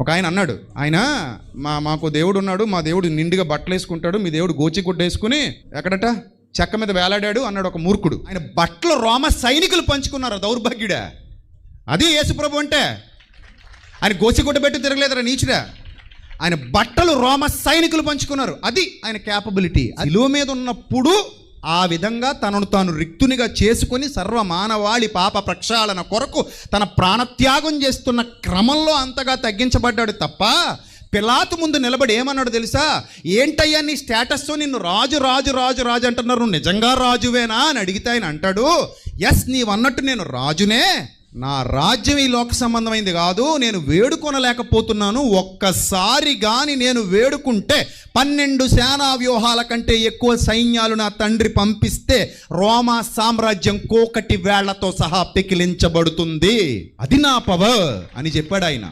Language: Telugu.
ఒక ఆయన అన్నాడు ఆయన మా మాకు దేవుడు ఉన్నాడు మా దేవుడు నిండుగా బట్టలు వేసుకుంటాడు మీ దేవుడు గోచిగుడ్డ వేసుకుని ఎక్కడట? చెక్క మీద వేలాడాడు అన్నాడు ఒక మూర్ఖుడు. ఆయన బట్టలు రోమ సైనికులు పంచుకున్నారు దౌర్భాగ్యుడా? అది యేసుప్రభు అంటే. ఆయన గోచిగుడ్డ పెట్టి తిరగలేదురా నీచుడా? ఆయన బట్టలు రోమ సైనికులు పంచుకున్నారు. అది ఆయన క్యాపబిలిటీ విలువ మీద ఉన్నప్పుడు ఆ విధంగా తనను తాను రిక్తునిగా చేసుకొని సర్వ మానవాళి పాప ప్రక్షాళన కొరకు తన ప్రాణత్యాగం చేస్తున్న క్రమంలో అంతగా తగ్గించబడ్డాడు తప్ప పిలాతు ముందు నిలబడి ఏమన్నాడు తెలుసా? ఏంటయ్యా నీ స్టేటస్ నిన్ను రాజు రాజు రాజు రాజు అంటున్నారు. నువ్వు నిజంగా రాజువేనా అని అడిగితే ఆయన అంటాడు ఎస్ నీవన్నట్టు నేను రాజునే. నా రాజ్యం ఈ లోక సంబంధమైంది కాదు నేను వేడుకొనలేకపోతున్నాను. ఒక్కసారి కానీ నేను వేడుకుంటే పన్నెండు సేనా వ్యూహాల కంటే ఎక్కువ సైన్యాలు నా తండ్రి పంపిస్తే రోమా సామ్రాజ్యం కోకటి వేళ్ళతో సహా పెకిలించబడుతుంది. అది నా పవర్ అని చెప్పాడు ఆయన.